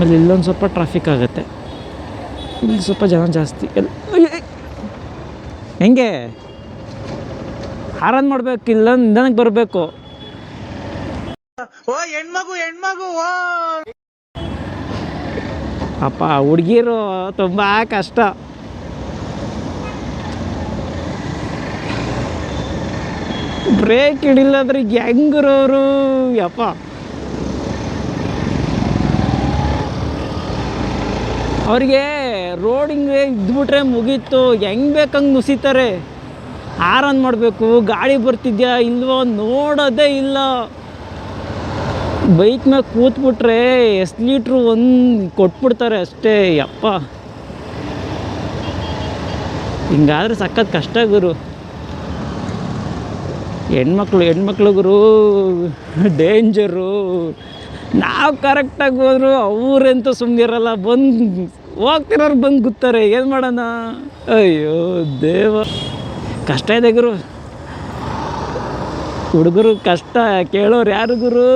ಆಮೇಲೆ ಇಲ್ಲೊಂದು ಸ್ವಲ್ಪ ಟ್ರಾಫಿಕ್ ಆಗುತ್ತೆ. ಇಲ್ಲಿ ಸ್ವಲ್ಪ ಜನ ಜಾಸ್ತಿ. ಎಲ್ ಅಯ್ಯ, ಅಯ್ಯ. ಹೆಂಗೆ? ಹಾರನ್ ಮಾಡ್ಬೇಕು ಇಲ್ಲ ನಿಧಾನಕ್ಕೆ ಬರಬೇಕು. ಓ ಹೆಣ್ಮಗು ಹೆಣ್ಮಗು ಅಪ್ಪ ಹುಡುಗಿರು ತುಂಬ ಕಷ್ಟ. ಬ್ರೇಕ್ ಹಿಡಿಲ್ಲದ್ರೆ ಹೆಂಗ್ರವ್ರು ಯಪ್ಪ. ಅವ್ರಿಗೆ ರೋಡಿಂಗ್ ಇದ್ಬಿಟ್ರೆ ಮುಗೀತು. ಹೆಂಗ್ ಬೇಕಂಗೆ ನುಸಿತಾರೆ. ಆರನ್ ಮಾಡಬೇಕು? ಗಾಳಿ ಬರ್ತಿದ್ಯಾ ಇಲ್ವೋ ನೋಡೋದೇ ಇಲ್ಲ. ಬೈಕ್ ಮೇಲೆ ಕೂತ್ಬಿಟ್ರೆ ಎಷ್ಟು ಲೀಟ್ರು ಒಂದು ಕೊಟ್ಬಿಡ್ತಾರೆ ಅಷ್ಟೇ. ಯಪ್ಪ. ಹಿಂಗಾದ್ರೆ ಸಖತ್ ಕಷ್ಟ ಗುರು. ಹೆಣ್ಮಕ್ಳು ಹೆಣ್ಮಕ್ಳು ಗುರು, ಡೇಂಜರು. ನಾವು ಕರೆಕ್ಟಾಗಿ ಹೋದ್ರು ಸುಮ್ಮನೆ ಇರಲ್ಲ ಬಂದು ಹೋಗ್ತಿರೋರು ಬಂದು ಗುತ್ತಾರೆ ಏನು ಮಾಡೋಣ? ಅಯ್ಯೋ, ದೇವ. ಕಷ್ಟ ಇದೆ ಗುರು. ಹುಡುಗರು ಕಷ್ಟ, ಕೇಳೋರು ಯಾರು ಗುರು?